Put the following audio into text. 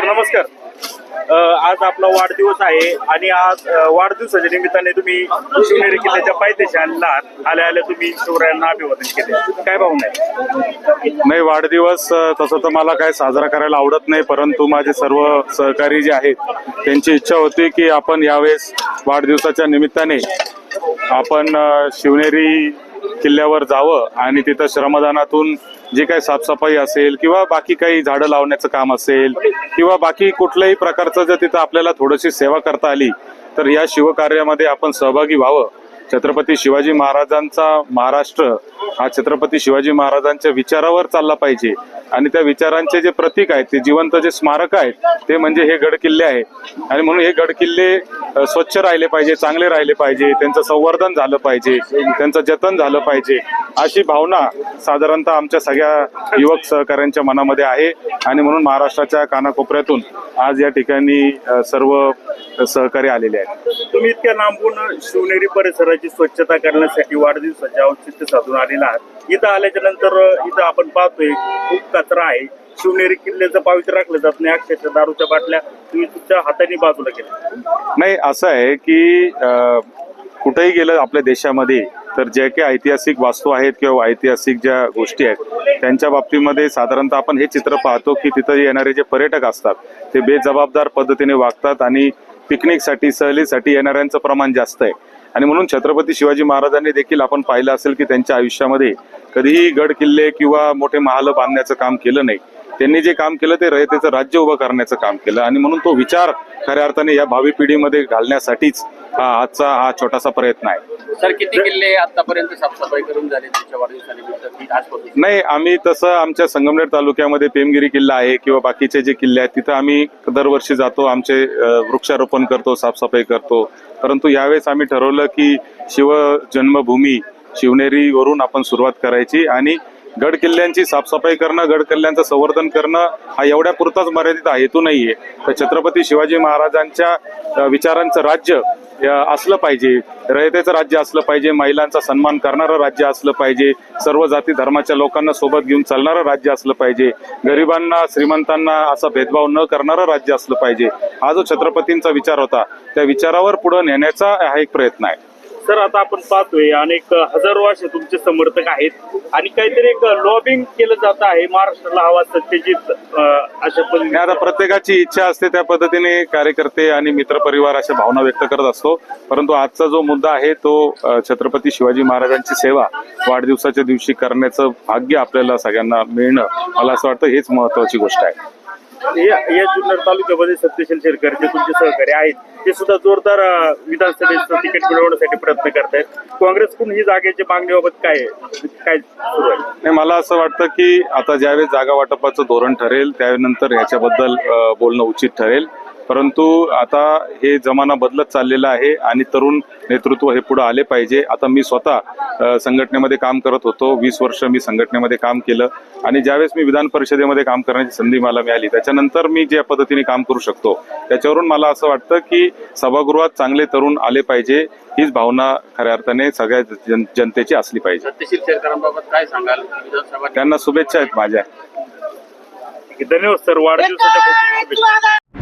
Sir नमस्कार. आज आपला वाढदिवस आहे आणि आज वाढदिवसाच्या निमित्ताने तुम्ही शिवनेरी किल्ल्याच्या पायथ्याशी आणला आल्या आल्या तुम्ही शिवरायांना अभिवादन केले. काय भावना आहे? नाही वाढदिवस तसं तर मला काय साजरा करायला आवडत नाही परंतु माझे सर्व सहकारी जे आहेत त्यांची इच्छा होती की आपण यावेळेस वाढदिवसाच्या निमित्ताने आपण शिवनेरी किल्ल्यावर जावं आणि तिथं श्रमदानातून जे काही साफसफाई असेल किंवा बाकी काही झाडं लावण्याचं काम असेल किंवा बाकी कुठल्याही प्रकारचं जर तिथं आपल्याला थोडीशी सेवा करता आली तर या शिवकार्यामध्ये आपण सहभागी व्हावं. छत्रपती शिवाजी महाराजांचा महाराष्ट्र हा छत्रपती शिवाजी महाराजांच्या विचारावर चालला पाहिजे. आणि त्या विचारांचे जे प्रतीक आहेत ते जिवंत जे स्मारक आहेत ते म्हणजे हे गड किल्ले आहे. आणि म्हणून हे गड किल्ले स्वच्छ राहिले पाहिजे चांगले राहिले पाहिजे त्यांचं संवर्धन झालं पाहिजे त्यांचं जतन झालं पाहिजे अशी भावना साधारणतः आमच्या सगळ्या युवक सहकाऱ्यांच्या मनामध्ये आहे. आणि म्हणून महाराष्ट्राच्या कानाकोपऱ्यातून आज या ठिकाणी सर्व सहकारी आलेले आहेत. तुम्ही इतक्या लांबून शिवनेरी परिसराची स्वच्छता करण्यासाठी वाढदिवसाचे औचित्य साधून आलेला आहात इथं आल्याच्यानंतर इथं आपण पाहतोय खूप कचरा आहे. शिवनेरी किल्ल्याचं पावित्र्य राखलं जात नाही. अक्षरशः दारूच्या बाटल्या तुम्ही तुमच्या हाताने बाजूला केल्या. नाही असं आहे की कुठेही गेलं आपल्या देशामध्ये तर जे काही ऐतिहासिक वास्तू आहेत किंवा ऐतिहासिक ज्या गोष्टी आहेत त्यांच्या बाबतीमध्ये साधारणतः आपण हे चित्र पाहतो की तिथं येणारे जे पर्यटक असतात ते बेजबाबदार पद्धतीने वागतात आणि पिकनिकसाठी सहलीसाठी येणाऱ्यांचं प्रमाण जास्त आहे. आणि म्हणून छत्रपती शिवाजी महाराजांनी देखील आपण पाहिलं असेल की त्यांच्या आयुष्यामध्ये कधीही गड किल्ले किंवा मोठे महाल बांधण्याचं काम केलं नाही. त्यांनी जे काम केलं ते रयतेचं राज्य उभं करण्याचं काम केलं. आणि म्हणून तो विचार खऱ्या अर्थाने या भावी पिढीमध्ये घालण्यासाठीच हा आजचा हा छोटासा प्रयत्न आहे. सर किती किल्ले आतापर्यंत साफसफाई करून झाले त्यांच्या वाढदिवसानिमित्त? नाही आम्ही तसं आमच्या संगमनेर तालुक्यामध्ये पेमगिरी किल्ला आहे किंवा बाकीचे जे किल्ले आहेत तिथं आम्ही दरवर्षी जातो आमचे वृक्षारोपण करतो साफसफाई करतो. परंतु यावेळेस आम्ही ठरवलं की शिव जन्मभूमी शिवनेरीवरून आपण सुरुवात करायची आणि गड किल्ल्यांची साफसफाई करणं गड किल्ल्यांचं संवर्धन करणं हा एवढ्या पुरताच मर्यादित हेतू नाहीये. तर छत्रपती शिवाजी महाराजांच्या विचारांचं राज्य असलं पाहिजे. रयतेचं राज्य असलं पाहिजे महिलांचा सन्मान करणारं राज्य असलं पाहिजे सर्व जाती धर्माच्या लोकांना सोबत घेऊन चालणारं राज्य असलं पाहिजे गरिबांना श्रीमंतांना असा भेदभाव न करणारं राज्य असलं पाहिजे. हा जो छत्रपतींचा विचार होता त्या विचारावर पुढे नेण्याचा हा एक प्रयत्न आहे. सर आता आपण पाहतोय अनेक हजारो असे तुमचे समर्थक आहेत आणि काहीतरी एक लॉबिंग केलं जात आहे महाराष्ट्राला हवा सत्यजित अशा पद्धतीने. आता प्रत्येकाची इच्छा असते त्या पद्धतीने कार्यकर्ते आणि मित्रपरिवार अशा भावना व्यक्त करत असतो. परंतु आजचा जो मुद्दा आहे तो छत्रपती शिवाजी महाराजांची सेवा वाढदिवसाच्या दिवशी करण्याचं भाग्य आपल्याला सगळ्यांना मिळणं मला असं वाटतं हेच महत्वाची गोष्ट आहे. या या जुन्नर तालुक्यामध्ये सत्यशील शेरकर जे तुमचे सहकारी आहेत ते सुद्धा जोरदार अ, विधानसभेचं तिकीट मिळवण्यासाठी प्रयत्न करतायत. काँग्रेसकडून ही जागेची मागणीबाबत काय आहे? काय सुरू आहे? नाही मला असं वाटतं की आता ज्यावेळेस जागा वाटपाचं धोरण ठरेल त्यानंतर याच्याबद्दल अ, बोलणं उचित ठरेल. परंतु आता हे जमाना बदलत चाललेला आहे आणि तरुण नेतृत्व हे पुढे आले पाहिजे. आता मी स्वतः संघटनेमध्ये काम करत होतो. वीस वर्ष मी संघटनेमध्ये काम केलं आणि ज्यावेळेस मी विधान परिषदेमध्ये काम करण्याची संधी मला मिळाली त्याच्यानंतर मी ज्या पद्धतीने काम करू शकतो त्याच्यावरून मला असं वाटतं की सभागृहात चांगले तरुण आले पाहिजे हीच भावना खऱ्या अर्थाने सगळ्या जन जनतेची असली पाहिजे. काय सांगाल? विधानसभा त्यांना शुभेच्छा आहेत माझ्या. धन्यवाद सर. वाढदिवसाच्या